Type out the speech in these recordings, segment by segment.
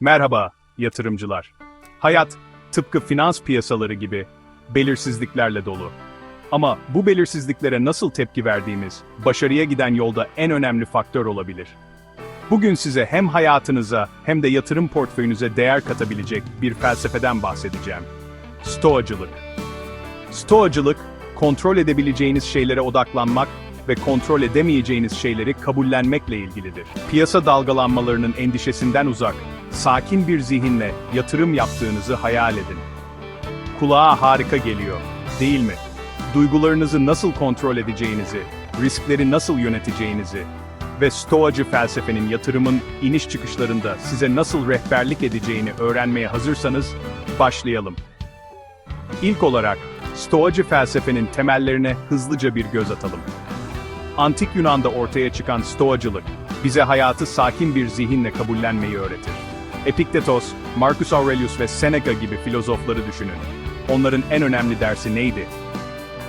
Merhaba yatırımcılar. Hayat tıpkı finans piyasaları gibi belirsizliklerle dolu. Ama bu belirsizliklere nasıl tepki verdiğimiz başarıya giden yolda en önemli faktör olabilir. Bugün size hem hayatınıza hem de yatırım portföyünüze değer katabilecek bir felsefeden bahsedeceğim. Stoacılık. Stoacılık, kontrol edebileceğiniz şeylere odaklanmak ve kontrol edemeyeceğiniz şeyleri kabullenmekle ilgilidir. Piyasa dalgalanmalarının endişesinden uzak, sakin bir zihinle yatırım yaptığınızı hayal edin. Kulağa harika geliyor, değil mi? Duygularınızı nasıl kontrol edeceğinizi, riskleri nasıl yöneteceğinizi ve stoacı felsefenin yatırımın iniş çıkışlarında size nasıl rehberlik edeceğini öğrenmeye hazırsanız başlayalım. İlk olarak Stoacı felsefenin temellerine hızlıca bir göz atalım. Antik Yunan'da ortaya çıkan Stoacılık, bize hayatı sakin bir zihinle kabullenmeyi öğretir. Epiktetos, Marcus Aurelius ve Seneca gibi filozofları düşünün. Onların en önemli dersi neydi?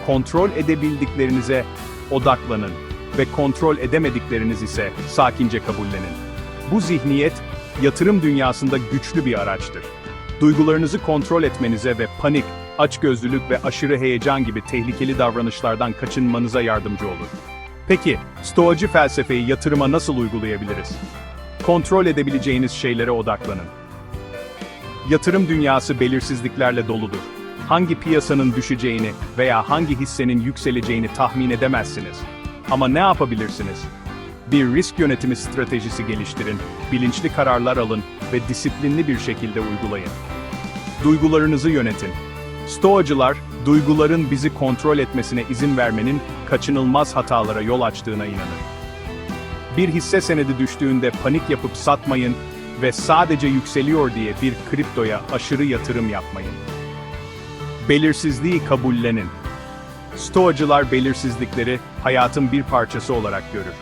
Kontrol edebildiklerinize odaklanın ve kontrol edemedikleriniz ise sakince kabullenin. Bu zihniyet, yatırım dünyasında güçlü bir araçtır. Duygularınızı kontrol etmenize ve panik, açgözlülük ve aşırı heyecan gibi tehlikeli davranışlardan kaçınmanıza yardımcı olur. Peki, stoacı felsefeyi yatırıma nasıl uygulayabiliriz? Kontrol edebileceğiniz şeylere odaklanın. Yatırım dünyası belirsizliklerle doludur. Hangi piyasanın düşeceğini veya hangi hissenin yükseleceğini tahmin edemezsiniz. Ama ne yapabilirsiniz? Bir risk yönetimi stratejisi geliştirin, bilinçli kararlar alın ve disiplinli bir şekilde uygulayın. Duygularınızı yönetin. Stoacılar, duyguların bizi kontrol etmesine izin vermenin kaçınılmaz hatalara yol açtığına inanır. Bir hisse senedi düştüğünde panik yapıp satmayın ve sadece yükseliyor diye bir kriptoya aşırı yatırım yapmayın. Belirsizliği kabullenin. Stoacılar belirsizlikleri hayatın bir parçası olarak görür.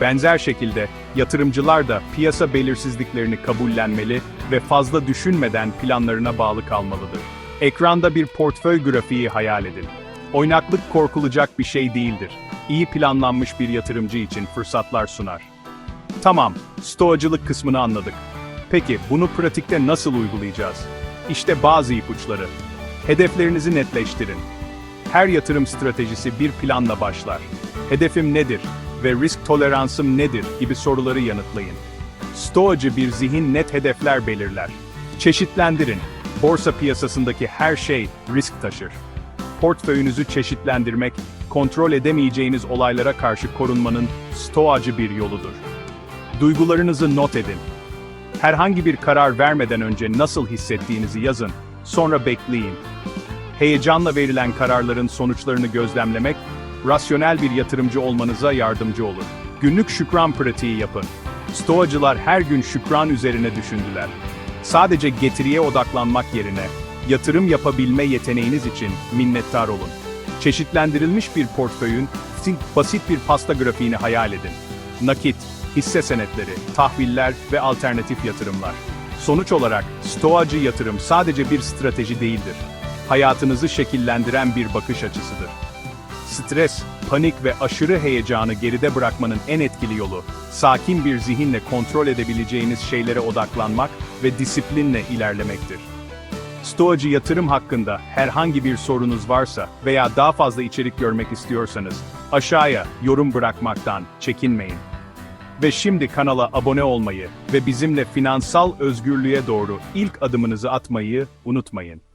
Benzer şekilde yatırımcılar da piyasa belirsizliklerini kabullenmeli ve fazla düşünmeden planlarına bağlı kalmalıdır. Ekranda bir portföy grafiği hayal edin. Oynaklık korkulacak bir şey değildir. İyi planlanmış bir yatırımcı için fırsatlar sunar. Tamam, stoacılık kısmını anladık. Peki bunu pratikte nasıl uygulayacağız? İşte bazı ipuçları. Hedeflerinizi netleştirin. Her yatırım stratejisi bir planla başlar. Hedefim nedir ve risk toleransım nedir gibi soruları yanıtlayın. Stoacı bir zihin net hedefler belirler. Çeşitlendirin. Borsa piyasasındaki her şey risk taşır. Portföyünüzü çeşitlendirmek, kontrol edemeyeceğiniz olaylara karşı korunmanın stoacı bir yoludur. Duygularınızı not edin. Herhangi bir karar vermeden önce nasıl hissettiğinizi yazın, sonra bekleyin. Heyecanla verilen kararların sonuçlarını gözlemlemek, rasyonel bir yatırımcı olmanıza yardımcı olur. Günlük şükran pratiği yapın. Stoacılar her gün şükran üzerine düşündüler. Sadece getiriye odaklanmak yerine, yatırım yapabilme yeteneğiniz için minnettar olun. Çeşitlendirilmiş bir portföyün basit bir pasta grafiğini hayal edin. Nakit, hisse senetleri, tahviller ve alternatif yatırımlar. Sonuç olarak, stoacı yatırım sadece bir strateji değildir. Hayatınızı şekillendiren bir bakış açısıdır. Stres, panik ve aşırı heyecanı geride bırakmanın en etkili yolu, sakin bir zihinle kontrol edebileceğiniz şeylere odaklanmak ve disiplinle ilerlemektir. Stoacı yatırım hakkında herhangi bir sorunuz varsa veya daha fazla içerik görmek istiyorsanız, aşağıya yorum bırakmaktan çekinmeyin. Ve şimdi kanala abone olmayı ve bizimle finansal özgürlüğe doğru ilk adımınızı atmayı unutmayın.